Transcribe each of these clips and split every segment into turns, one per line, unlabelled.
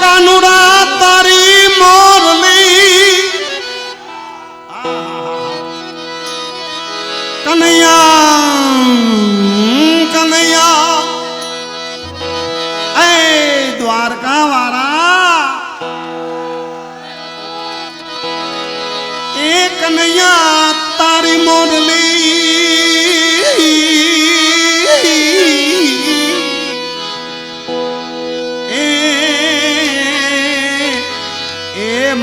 কানুরা তারি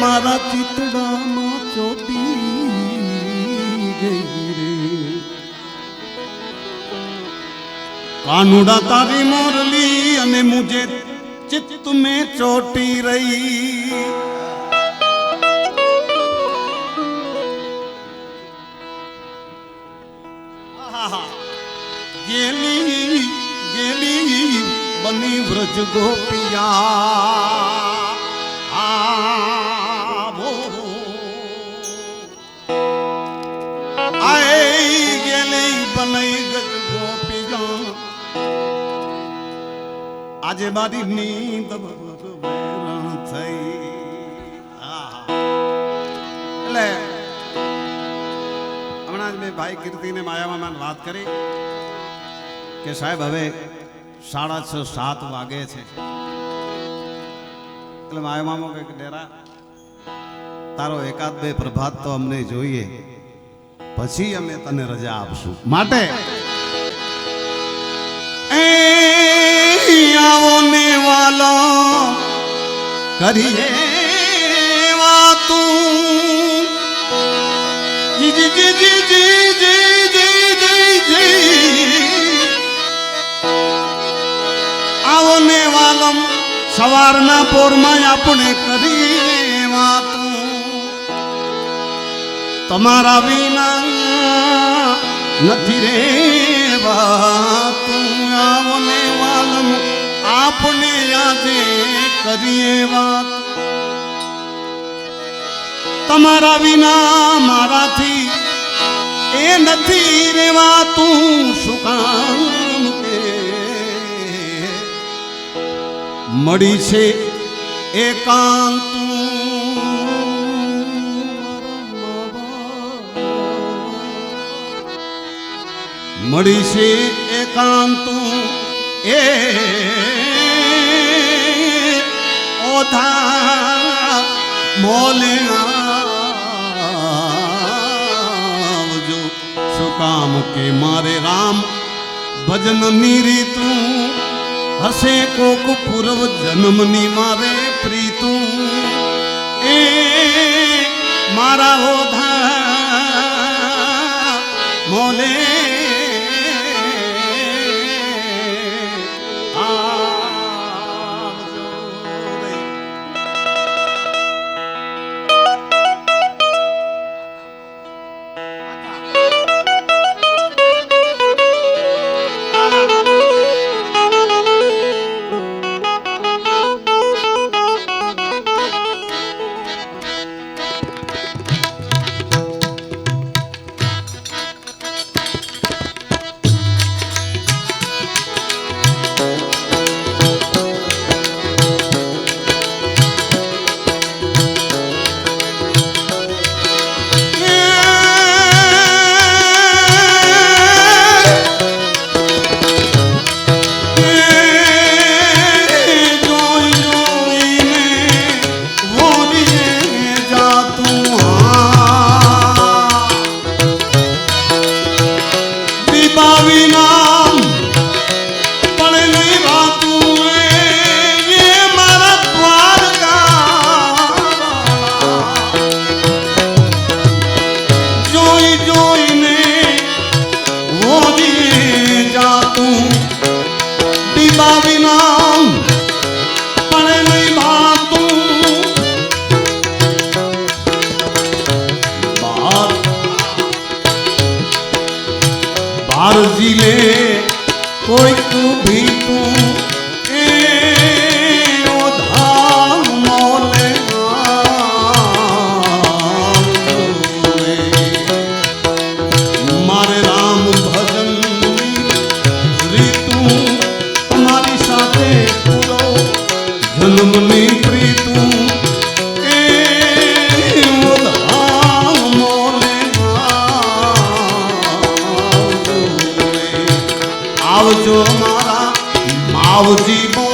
મારા ચિતડામાં ચોટી ગઈ રે. કાનુડા તારી મોરલી અને મુજે ચિત્ત મેં ચોટી રહી. ગેલી ગેલી બની વ્રજ ગોપિયા. આજે મારી નીંદ થઈ. એટલે હમણાં જ મેં ભાઈ કીર્તિને માયામાં વાત કરી કે સાહેબ હવે સાડા છ, સાત વાગે છે. એટલે માયામામાં કંઈક ડેરા, તારો એકાદ બે પ્રભાત તો અમને જોઈએ. પછી અમે તને રજા આપશું. માટે આવો ને વાલો કરીએ વાતું. જી જી જી જી જી જી જી જી જી. આવો વાલમ સવારના પોરમાં આપણે કરીએ વાતું. તમારા વિના નથી રે કરીએ વાત. તમારા વિના મારાથી એ નથી રેવાતું શું કામ મળી છે એકાંત. મળી છે એકાંત. એ ઓધા મોલે આવજો શું કામ કે મારે રામ ભજનની રીતું હશે કોક પૂર્વ જન્મની મારે પ્રીતું એ મારા ઓધા I'll devote.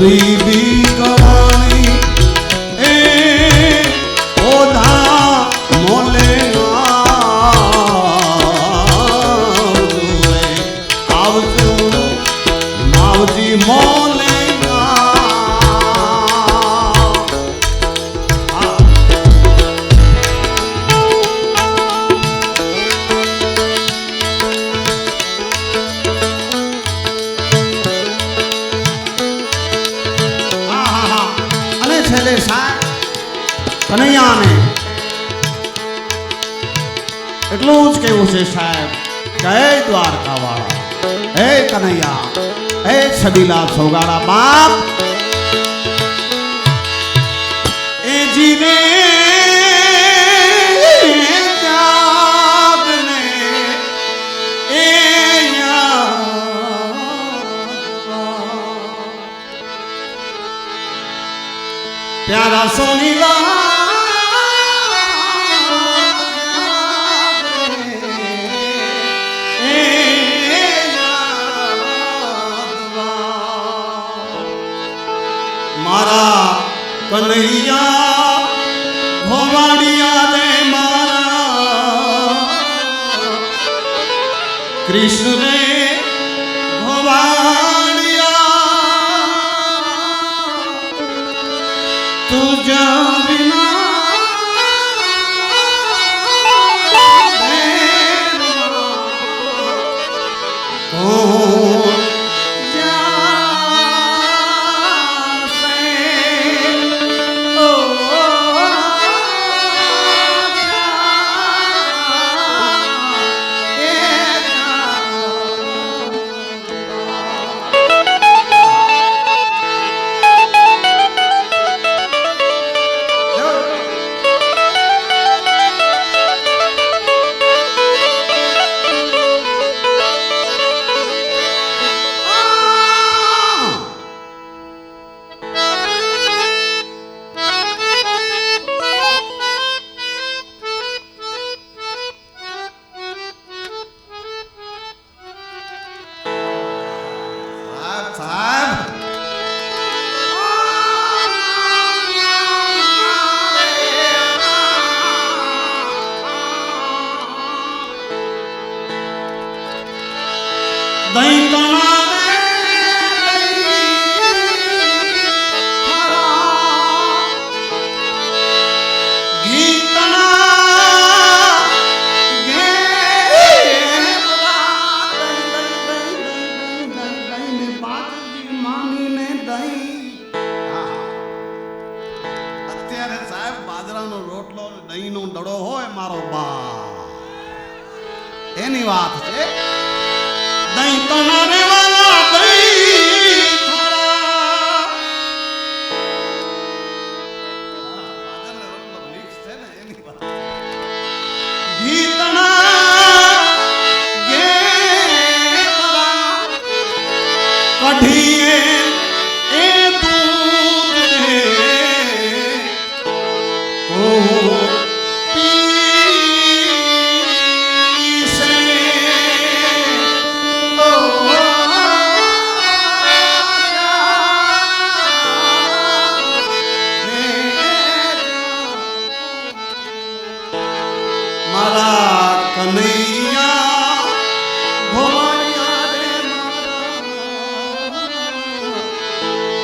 Ribi चले साहब कन्हैया ने। एटलो कहू से साहब कहे द्वारका वाला हे कन्हैया, हे छबीला छोगाड़ा बाप। ए जीवे પ્યારા સોનીલા મારા કનૈયા ભવાડિયા રે મારા. કૃષ્ણ রোজা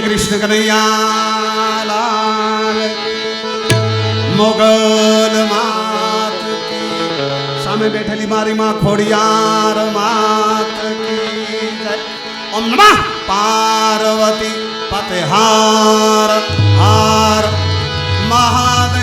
કૃષ્ણ કનૈયાલાલ. મોગલ માત સામે બેઠેલી મારી માં ખોડિયાર માત ઓમ નમઃ. પાર્વતી પતે હાર હાર, મહાદેવ.